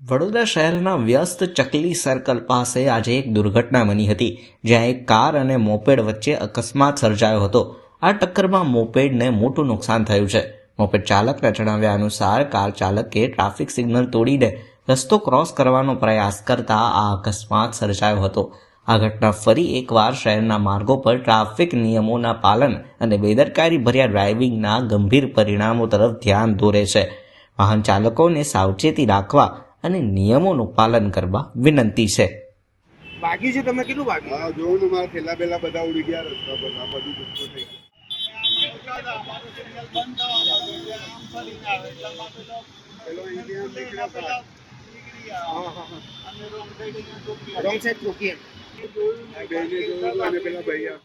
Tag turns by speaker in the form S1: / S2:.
S1: વડોદરા શહેરના વ્યસ્ત, ચકલી સર્કલ પાસે આજે એક દુર્ઘટના બની હતી, જ્યાં એક કાર અને મોપેડ વચ્ચે અકસ્માત સર્જાયો હતો. આ ટક્કરમાં મોપેડને મોટું નુકસાન થયું છે. મોપેડ ચાલકના જણાવ્યા અનુસાર, કાર ચાલકે ટ્રાફિક સિગ્નલ તોડીને રસ્તો ક્રોસ કરવાનો પ્રયાસ કરતા આ અકસ્માત સર્જાયો હતો. આ ઘટના ફરી એકવાર શહેરના માર્ગો પર ટ્રાફિક નિયમોના પાલન અને બેદરકારી ભર્યા ડ્રાઇવિંગના ગંભીર પરિણામો તરફ ધ્યાન દોરે છે. વાહન ચાલકોને સાવચેતી રાખવા અને નિયમોનું પાલન કરવા વિનંતી છે.
S2: બાકી છે તમે કેટલું બાકી
S3: હા જોઉં ને મારા થેલા બેલા બધા ઉડી ગયા રસ્તા પર આ બધું દુઃખો થઈ
S2: હા રોંગ સાઈડ
S3: રોકીએ જોયું અને પેલા ભૈયા